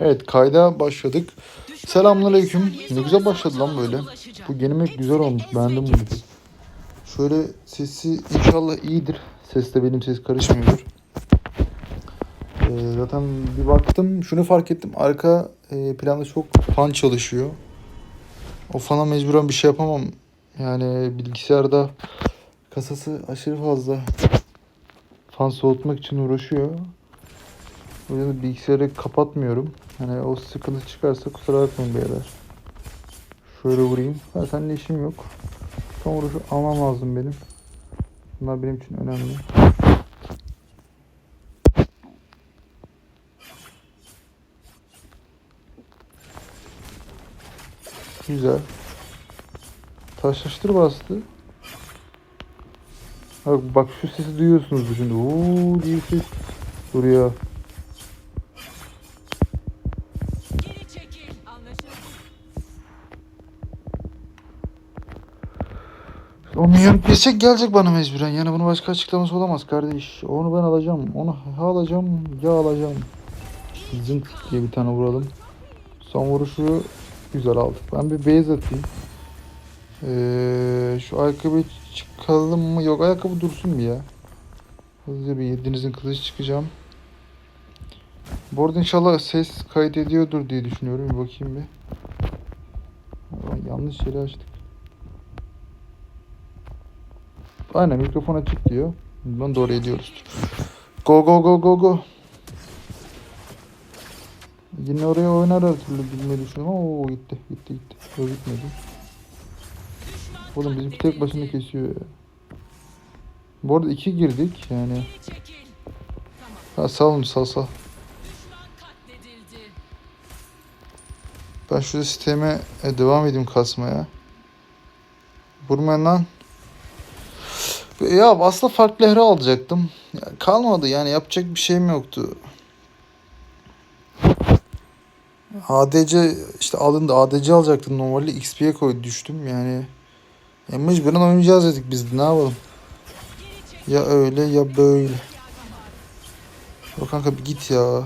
Evet kayda başladık. Selamünaleyküm. Ne güzel başladı lan böyle. Bu yeni map güzel olmuş. Beğendim bunu. Şöyle sesi inşallah iyidir. Ses de benim ses karışmıyordur. Ee, zaten bir baktım şunu fark ettim. Arka e, planda çok fan çalışıyor. O fana mecburen bir şey yapamam. Yani bilgisayarda kasası aşırı fazla fan soğutmak için uğraşıyor. O yüzden bilgisayarı kapatmıyorum. Hani o sıkıntı çıkarsa kusura bakmayın beyler. Şöyle vurayım. Seninle işim yok. Son vuruşu almam lazım benim. Bunlar benim için önemli. Güzel. Taşlaştır bastı. Bak, bak şu sesi duyuyorsunuz şimdi. Uuu diye ses duruyor. Pisek gelecek bana mecburen. Yani bunun başka açıklaması olamaz kardeş. Onu ben alacağım. Onu alacağım ya alacağım. Zınk diye bir tane vuralım. Son vuruşu güzel aldık. Ben bir base atayım. Ee, şu ayakkabı çıkalım mı? Yok ayakkabı dursun bir ya. Hızlıca bir yedinizin kılıcı çıkacağım. Bu arada inşallah ses kaydediyordur diye düşünüyorum. Bir bakayım bir. Aa, Yanlış yeri açtık. Aynen mikrofon açık diyor. Bundan doğru ediyoruz. Go go go go go. Yine oraya oynar her türlü bilmeyi düşünüyorum ama o gitti gitti gitti. O gitmedi. Oğlum bizimki tek başına kesiyor ya. Bu arada iki girdik yani. Ha salın sal sal. Ben şu sisteme e, devam edeyim kasmaya. Vurmayın lan. Ya aslında farklı hero alacaktım. Ya, kalmadı yani yapacak bir şeyim yoktu. ADC işte alındı. ADC alacaktım normalde XP'ye koy düştüm yani. Ya mecburen oynayacağız dedik biz de ne yapalım. Ya öyle ya böyle. Yok kanka bir git ya.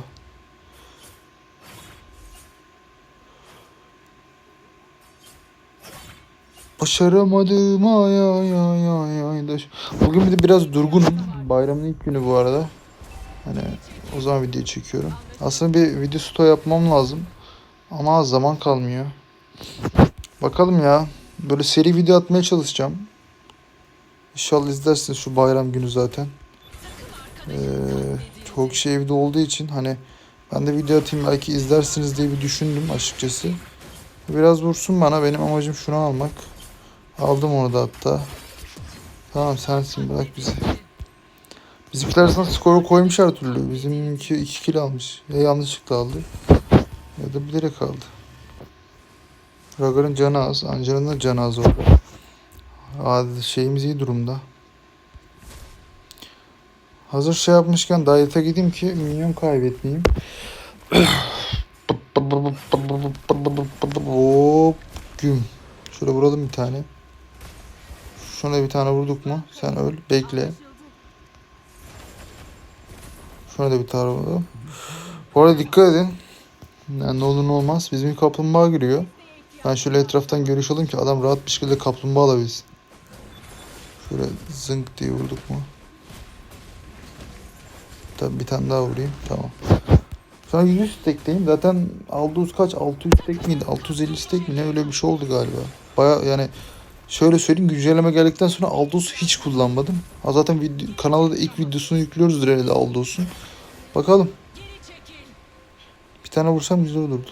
Başaramadım ay ay ay ay ay. Bugün bir de biraz durgunum. Bayramın ilk günü bu arada. Hani o zaman video çekiyorum. Aslında bir video sto yapmam lazım. Ama zaman kalmıyor. Bakalım ya. Böyle seri video atmaya çalışacağım. İnşallah izlersiniz şu bayram günü zaten. Ee, çok şey evde olduğu için hani ben de video atayım belki izlersiniz diye bir düşündüm açıkçası. Biraz vursun bana. Benim amacım şunu almak. Aldım onu da hatta. Tamam sensin bırak bizi. Bizimkiler aslında skoru koymuş her türlü. Bizimki 2 kill almış. Ya yanlışlıkla aldı. Ya da bilerek aldı. Ragar'ın canı az. Angela'nın da canı az orada. Adi şeyimiz iyi durumda. Hazır şey yapmışken Diet'a gideyim ki minyon kaybetmeyeyim. Hop güm. Şöyle vuralım bir tane. Şuna bir tane vurduk mu? Sen öl. Bekle. Şuna da bir tane vuralım. Bu arada dikkat edin. Yani ne olur ne olmaz. Bizim bir kaplumbağa giriyor. Ben şöyle etraftan görüş alayım ki adam rahat bir şekilde kaplumbağa alabilsin. Şöyle zınk diye vurduk mu? Tabii bir tane daha vurayım. Tamam. Şu an 100 stekteyim. Zaten Aldous kaç? 600 stek miydi? 650 stek mi? Ne öyle bir şey oldu galiba. Baya yani şöyle söyleyeyim güncelleme geldikten sonra Aldous hiç kullanmadım. Ha zaten video, kanala da ilk videosunu yüklüyoruz herhalde Aldous'un. Bakalım. Bir tane vursam güzel olurdu.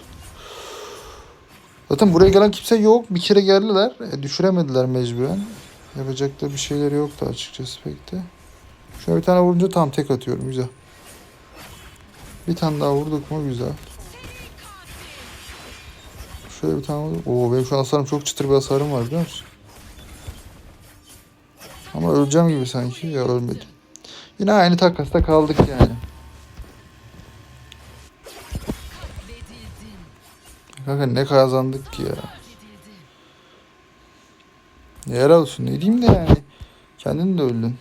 Zaten buraya gelen kimse yok. Bir kere geldiler. E, düşüremediler mecburen. Yapacak da bir şeyleri yoktu açıkçası pek de. Şöyle bir tane vurunca tam tek atıyorum. Güzel. Bir tane daha vurduk mu güzel. Şöyle bir tane vurduk. Oo benim şu an hasarım çok çıtır bir hasarım var biliyor musun? öleceğim gibi sanki. Ya ölmedim. Yine aynı takasta kaldık yani. Kanka ne kazandık ki ya. Yer olsun ne diyeyim de yani. Kendin de öldün.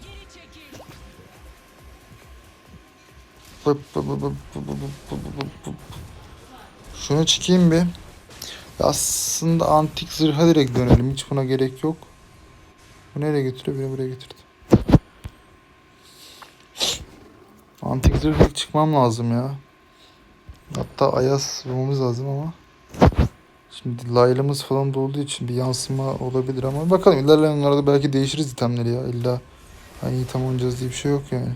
Şunu çıkayım bir. Aslında antik zırha direkt dönelim. Hiç buna gerek yok. Bu nereye götürüyor? Beni buraya getirdi. Antik zırha çıkmam lazım ya. Hatta ayaz bulmamız lazım ama. Şimdi laylımız falan da olduğu için bir yansıma olabilir ama bakalım ilerleyen onlarda belki değişiriz itemleri ya. İlla hani item oynayacağız diye bir şey yok yani.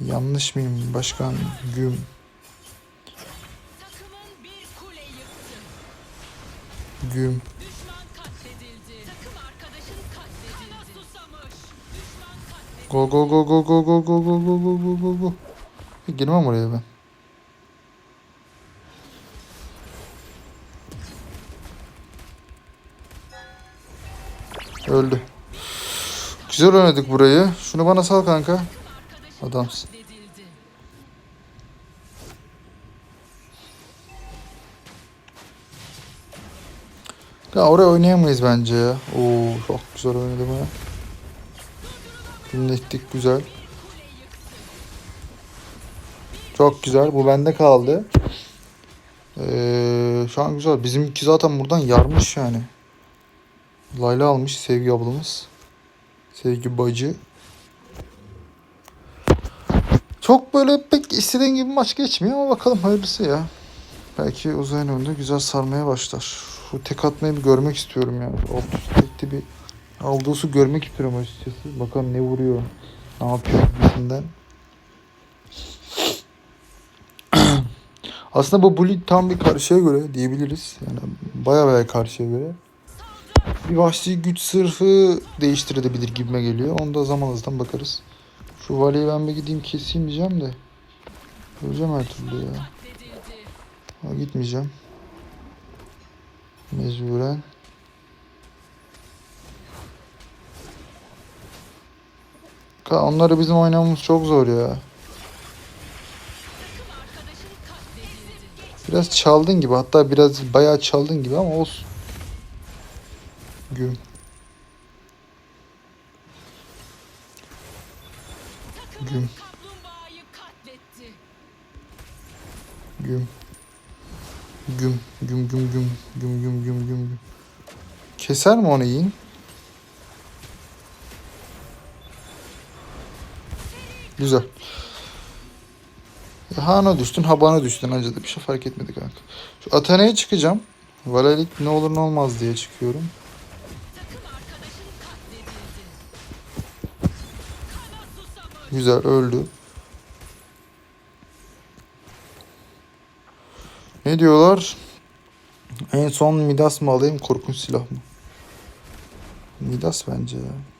Yanlış mıyım başkan güm güm. Go go go go go go go go go go go go go. Girmem oraya ben. Öldü. Güzel oynadık burayı. Şunu bana sal kanka. Adamsın. Ya oraya oynayamayız bence ya. Oo çok güzel oynadım ya. Dinlettik güzel. Çok güzel. Bu bende kaldı. Ee, şu an güzel. Bizimki zaten buradan yarmış yani. Layla almış Sevgi ablamız. Sevgi bacı. Çok böyle pek istediğin gibi maç geçmiyor ama bakalım hayırlısı ya. Belki uzayın önünde güzel sarmaya başlar. Şu tek atmayı bir görmek istiyorum yani. Üst tekli bir Aldos'u görmek istiyorum açıkçası. Bakalım ne vuruyor. Ne yapıyor gibisinden. Aslında bu Bully tam bir karşıya göre diyebiliriz. Yani baya baya karşıya göre. Bir vahşi güç sırfı değiştirebilir gibime geliyor. Onu da zaman hızdan bakarız. Şu valiyi ben bir gideyim keseyim diyeceğim de. Öleceğim her türlü ya. Ha, gitmeyeceğim. Mecburen. Onları bizim oynamamız çok zor ya. Biraz çaldın gibi. Hatta biraz bayağı çaldın gibi ama olsun. Güm. Güm. Güm. Güm. Güm güm güm. Güm güm güm güm güm. Keser mi onu yiyin? Güzel. Ya Hana düştün, ha bana düştün. Anca da bir şey fark etmedi kanka. Şu Atana'ya çıkacağım. Valelik ne olur ne olmaz diye çıkıyorum. Güzel öldü. Ne diyorlar? En son Midas mı alayım korkunç silah mı? Midas bence ya.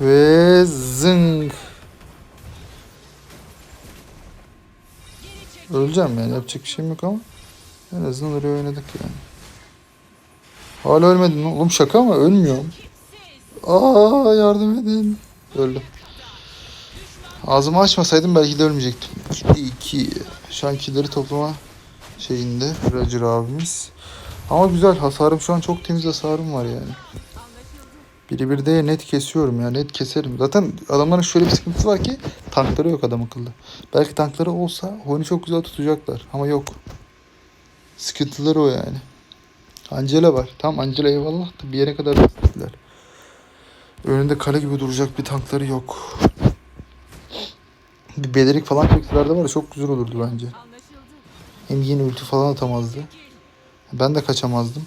Ve zıng. Öleceğim yani yapacak bir şeyim yok ama. En azından oraya oynadık yani. Hala ölmedin mi? Oğlum şaka mı? Ölmüyorum. Aa yardım edin. Öldüm. Ağzımı açmasaydım belki de ölmeyecektim. 2 Şu an killeri toplama şeyinde Roger abimiz. Ama güzel hasarım şu an çok temiz hasarım var yani. Biri bir de net kesiyorum ya net keserim. Zaten adamların şöyle bir sıkıntısı var ki tankları yok adam akıllı. Belki tankları olsa oyunu çok güzel tutacaklar ama yok. Sıkıntıları o yani. Angela var. Tam Angela eyvallah da bir yere kadar gittiler. Önünde kale gibi duracak bir tankları yok. Bir belirik falan çekseler de var ya çok güzel olurdu bence. Hem yeni ulti falan atamazdı. Ben de kaçamazdım.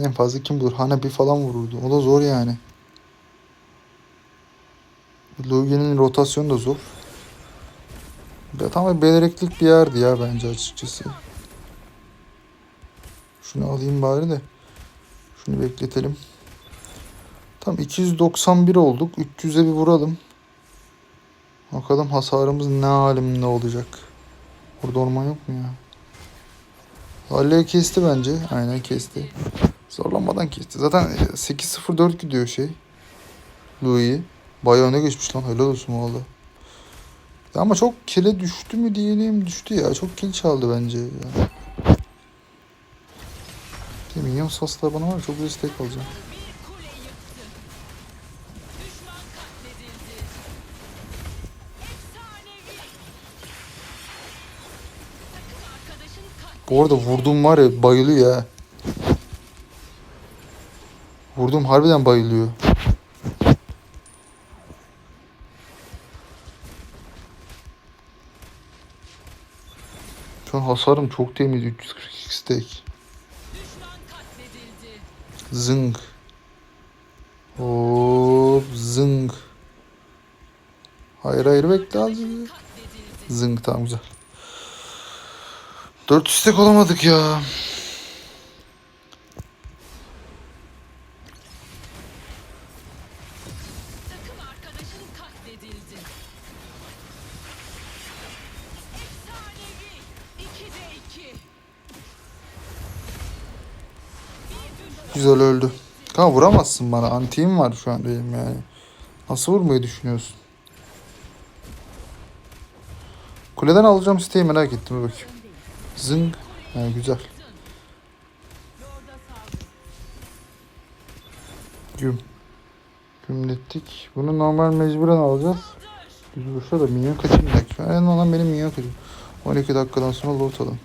En fazla kim bulur? Hanabi falan vururdu. O da zor yani. Lugi'nin rotasyonu da zor. Ya tam belireklik bir yerdi ya bence açıkçası. Şunu alayım bari de. Şunu bekletelim. Tam 291 olduk. 300'e bir vuralım. Bakalım hasarımız ne alemde olacak. Burada orman yok mu ya? Halley kesti bence. Aynen kesti. Zorlanmadan kesti. Zaten e, 8-0-4 gidiyor şey. Louis. Bayağı öne geçmiş lan. Helal olsun valla. Ama çok kile düştü mü diyelim düştü ya. Çok kil çaldı bence. Yani. Minyon saslar bana var çok güzel stack alacağım. Bu arada vurdum var ya bayılıyor ya. Vurdum harbiden bayılıyor. Şu an hasarım çok temiz 342 stack. Zıng. Hop zıng. Hayır hayır bekle az. Katledildi. Zıng tamam güzel. 400 stack olamadık ya. Vuramazsın bana. Antiğim var şu an benim yani. Nasıl vurmayı düşünüyorsun? Kuleden alacağım siteyi merak ettim bakayım. Zıng. Ha, güzel. Güm. Gümlettik. Bunu normal mecburen alacağız. Düz vursa da minyon kaçırmayacak. En olan benim minyon kaçır. 12 dakikadan sonra loot alın.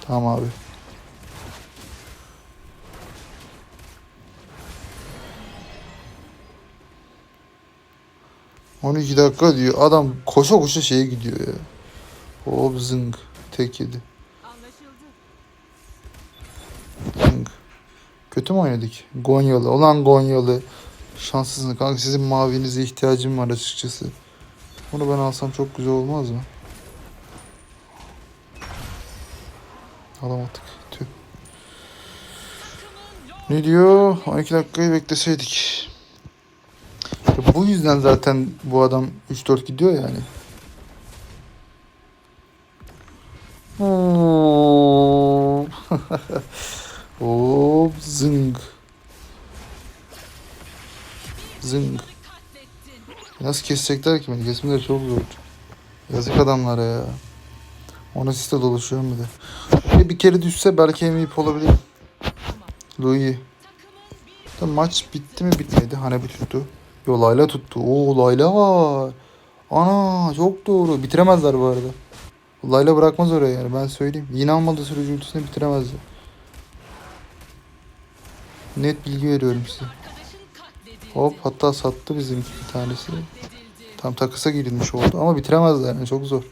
Tamam abi. ...12 dakika diyor. Adam koşa koşa şeye gidiyor ya. Hop zıng. Tek yedi. Zıng. Kötü mü oynadık? Gonyalı. Olan Gonyalı. Şanslısın kanka. Sizin mavinize ihtiyacım var açıkçası. Bunu ben alsam çok güzel olmaz mı? Alamadık. Tüh. Ne diyor? 12 dakikayı bekleseydik. Bu yüzden zaten bu adam 3-4 gidiyor yani. Hop zıng. Zıng. Nasıl kesecekler ki beni? Kesmeleri çok zor. Yazık adamlara ya. Ona siste dolaşıyorum bir de. Bir, bir kere düşse belki MVP olabilir. Louis. Da maç bitti mi bitmedi. Hani bir tuttu. Yo Layla tuttu. Oo Layla var. Ana çok doğru. Bitiremezler bu arada. Layla bırakmaz oraya yani ben söyleyeyim. Yine almadığı sürece ultisini bitiremezler. Net bilgi veriyorum size. Hop hatta sattı bizimki bir tanesi. Tam takısa girilmiş oldu ama bitiremezler yani çok zor.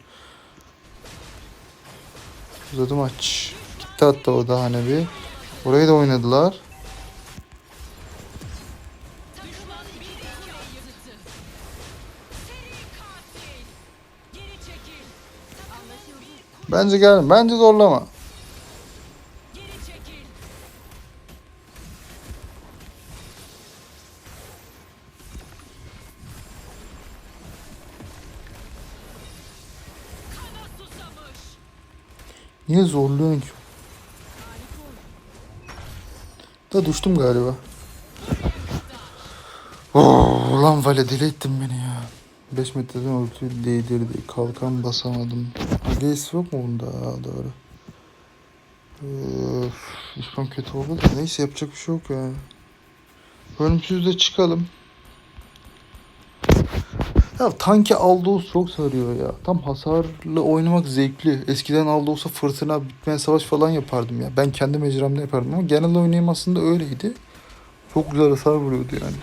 Uzadı maç. Gitti hatta o da hani bir. Orayı da oynadılar. Bence gel. Bence zorlama. Niye zorluyorsun ki? Da düştüm galiba. Oh, lan Vale deli beni ya. 5 metreden ulti değdirdi. Kalkan basamadım. Gaze yok mu bunda? Ha, doğru. Düşman kötü oldu da neyse yapacak bir şey yok ya. Ölümsüz de çıkalım. Ya tanki Aldous çok sarıyor ya. Tam hasarlı oynamak zevkli. Eskiden Aldous'a fırtına, bitmeyen savaş falan yapardım ya. Ben kendi mecramda yapardım ama genel oynayım aslında öyleydi. Çok güzel hasar vuruyordu yani.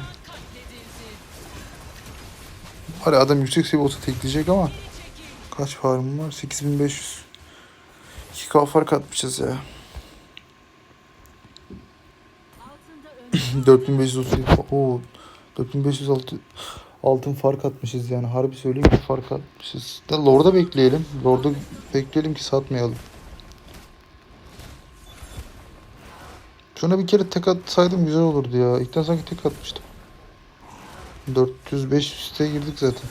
Hani adam yüksek seviye olsa tekleyecek ama kaç farmım var? 8500. 2k fark atmışız ya. 4537. Oo. 4506 altın fark atmışız yani. Harbi söyleyeyim bir fark atmışız. Da Lord'a bekleyelim. Lord'a bekleyelim ki satmayalım. Şuna bir kere tek atsaydım güzel olurdu ya. İlkten sanki tek atmıştım. 400-500 siteye girdik zaten.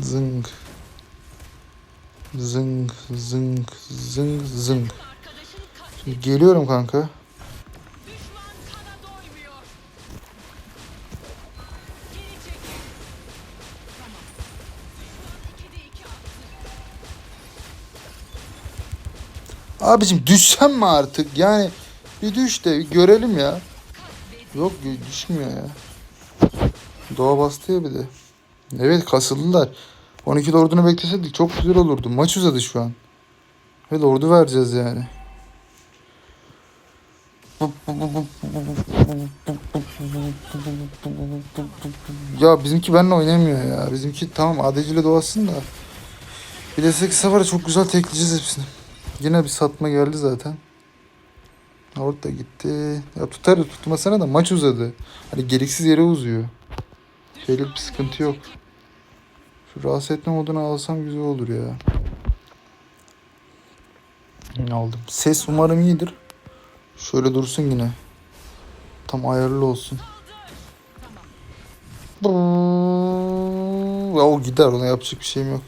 zıng. Zıng, zıng, zıng, zıng. Şimdi geliyorum kanka. Düşman kana doymuyor. Geri çekil. Tamam. Düşman 2'de 2 attı. Abicim düşsem mi artık? Yani bir düş de görelim ya. Yok düşmüyor ya. Doğa bastı ya bir de. Evet kasıldılar. 12 ordunu bekleseydik çok güzel olurdu. Maç uzadı şu an. Ve ordu vereceğiz yani. Ya bizimki benimle oynamıyor ya. Bizimki tamam ADC'yle doğasın da. Bir de 8 sefere çok güzel tekleyeceğiz hepsini. Yine bir satma geldi zaten. Orada gitti. Ya tutar tutmasana da maç uzadı. Hani gereksiz yere uzuyor. Şeylik bir sıkıntı yok. Şu rahatsız etme modunu alsam güzel olur ya. Aldım. Ses umarım iyidir. Şöyle dursun yine. Tam ayarlı olsun. Ya o gider ona yapacak bir şeyim yok.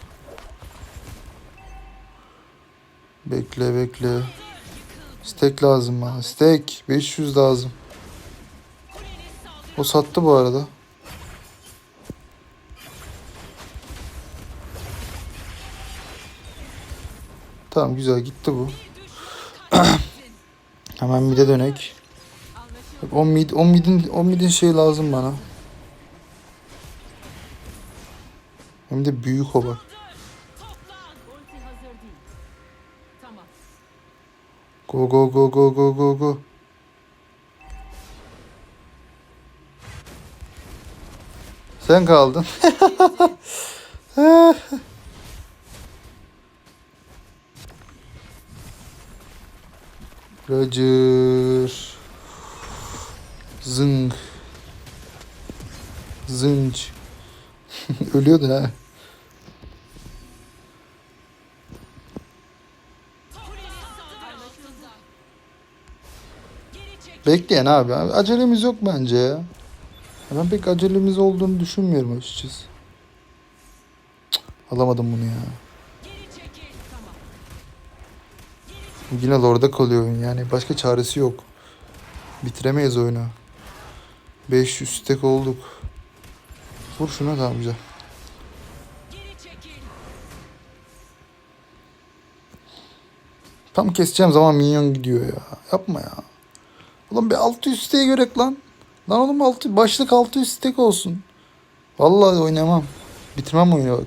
Bekle bekle. Steak lazım bana. Steak 500 lazım. O sattı bu arada. Tamam güzel gitti bu. Hemen mid'e dönek. O mid, o mid'in, o mid'in şey lazım bana. Hem de büyük o bak. Go go go go go go go. Sen kaldın. Roger. Zıng. Zınç. Ölüyordu ha. Bekleyin abi. Acelemiz yok bence ya. Ben pek acelemiz olduğunu düşünmüyorum açıkçası. Alamadım bunu ya. Yine orada kalıyor oyun yani. Başka çaresi yok. Bitiremeyiz oyunu. 500 tek olduk. Vur şuna tamam güzel. Tam keseceğim zaman minyon gidiyor ya. Yapma ya. Oğlum bir 600 stake görek lan. Lan oğlum altı, başlık 600 stake olsun. Vallahi oynamam. Bitirmem oyunu.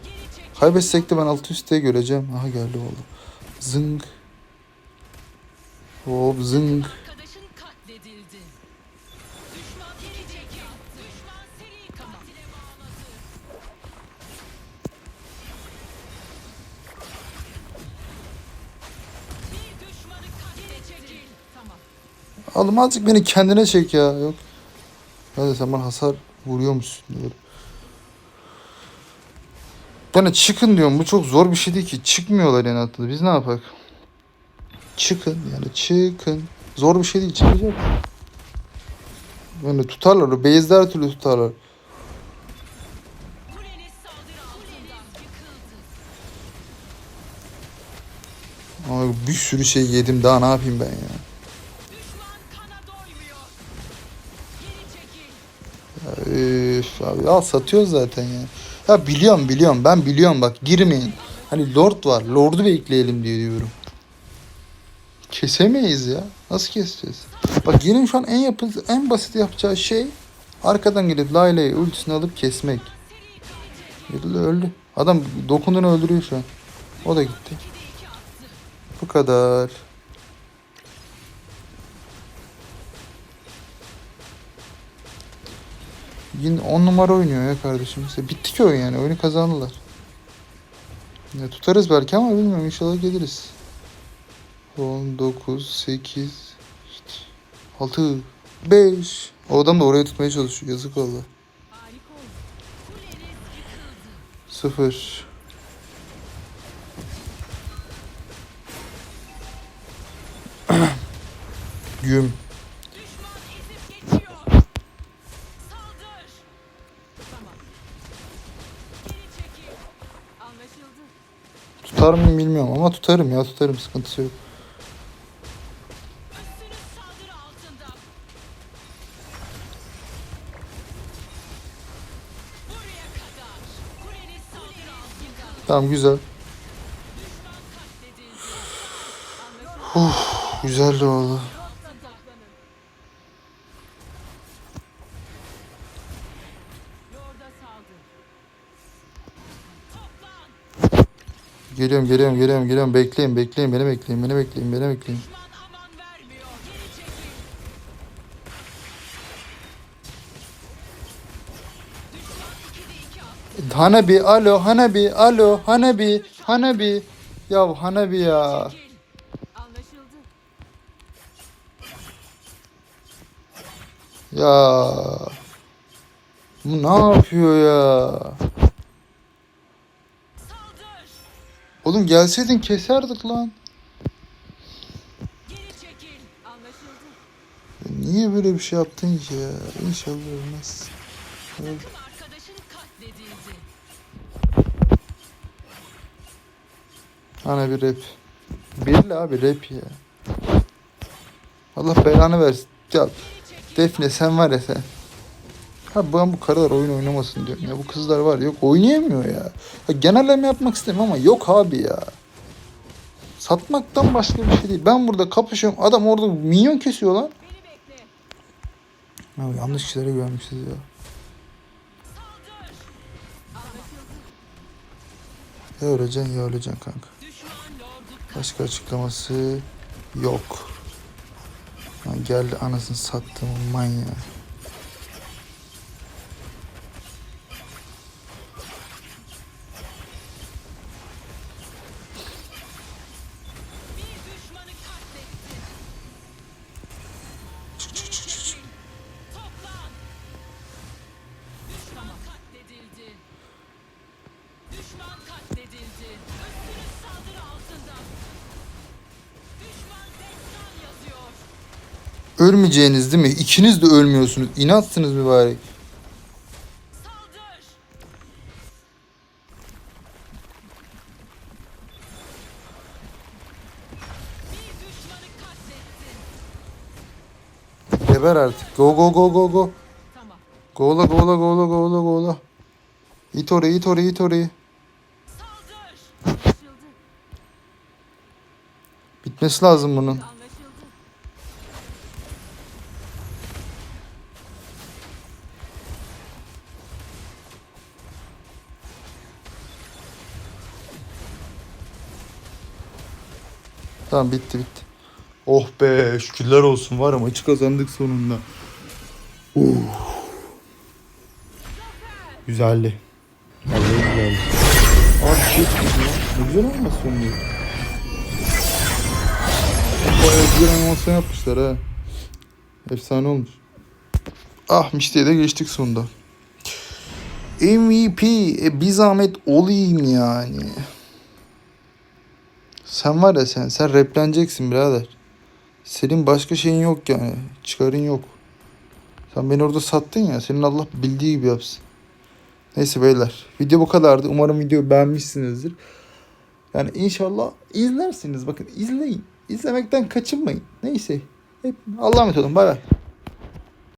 Kaybetsek de ben 600 stake göreceğim. Aha geldi oldu. Zıng. Hop zıng. Oğlum azıcık beni kendine çek ya. Yok. Hadi sen bana hasar vuruyormuşsun diyor. Yani çıkın diyorum. Bu çok zor bir şey değil ki. Çıkmıyorlar yani hatta. Biz ne yapak? Çıkın yani çıkın. Zor bir şey değil. Çıkacak. Yani tutarlar. O her türlü tutarlar. Ama bir sürü şey yedim. Daha ne yapayım ben ya? Abi al satıyoruz zaten ya. Ya biliyorum biliyorum ben biliyorum bak girmeyin. Hani lord var lordu bekleyelim diye diyorum. Kesemeyiz ya. Nasıl keseceğiz? Bak Yen'in şu an en yapı en basit yapacağı şey arkadan gelip Layla'yı ultisini alıp kesmek. Öldü öldü. Adam dokunduğunu öldürüyor şu an. O da gitti. Bu kadar. Yine 10 numara oynuyor ya kardeşim. Bitti ki oyun yani. Oyunu kazandılar. Ya tutarız belki ama bilmiyorum. İnşallah geliriz. 10, 9, 8, 6, 5. O adam da oraya tutmaya çalışıyor. Yazık valla. Harika oldu. Kuleniz yıkıldı. 0. Güm. Tutar mıyım bilmiyorum ama tutarım ya tutarım sıkıntısı yok. Tamam güzel. Anlaşıldı. Güzel de oldu. Geliyorum geliyorum geliyorum geliyorum. Bekleyin bekleyin beni bekleyin beni bekleyin beni bekleyin. Düşman aman vermiyor. Geri çekil. Düşman 2'de 2 attı. Hanabi alo Hanabi alo Hanabi Hanabi. Ya Hanabi ya. Ya. Bu ne yapıyor ya? Oğlum gelseydin keserdik lan. Niye böyle bir şey yaptın ki ya? İnşallah ölmez. Katledildi. Hani bir rap. Belli abi rap ya. Allah belanı versin. Ya Defne sen var ya sen. Ha ben bu karılar oyun oynamasın diyorum ya. Bu kızlar var yok oynayamıyor ya. ya genelleme yapmak istemiyorum ama yok abi ya. Satmaktan başka bir şey değil. Ben burada kapışıyorum. Adam orada minyon kesiyor lan. Ya yanlış kişilere güvenmişiz ya. Ya öleceksin ya öleceksin kanka. Başka açıklaması yok. Lan geldi anasını sattım manyağı. Ölmeyeceğiniz değil mi? İkiniz de ölmüyorsunuz. İnatsınız mübarek. Geber artık. Go go go go go. Tamam. Gola gola gola gola gola. İt orayı it orayı it orayı. Bitmesi lazım bunun. Tamam bitti bitti. Oh be şükürler olsun var ama maçı kazandık sonunda. Uh. Güzeldi. Vallahi güzeldi. Abi şey. Ne güzel animasyon bu. Bayağı güzel animasyon yapmışlar ha. Efsane olmuş. Ah Mişte'ye de geçtik sonunda. MVP e, bir zahmet olayım yani. Sen var ya sen, sen repleneceksin birader. Senin başka şeyin yok yani. Çıkarın yok. Sen beni orada sattın ya. Senin Allah bildiği gibi yapsın. Neyse beyler. Video bu kadardı. Umarım videoyu beğenmişsinizdir. Yani inşallah izlersiniz. Bakın izleyin. İzlemekten kaçınmayın. Neyse. Hep Allah'a emanet olun. Bay bay.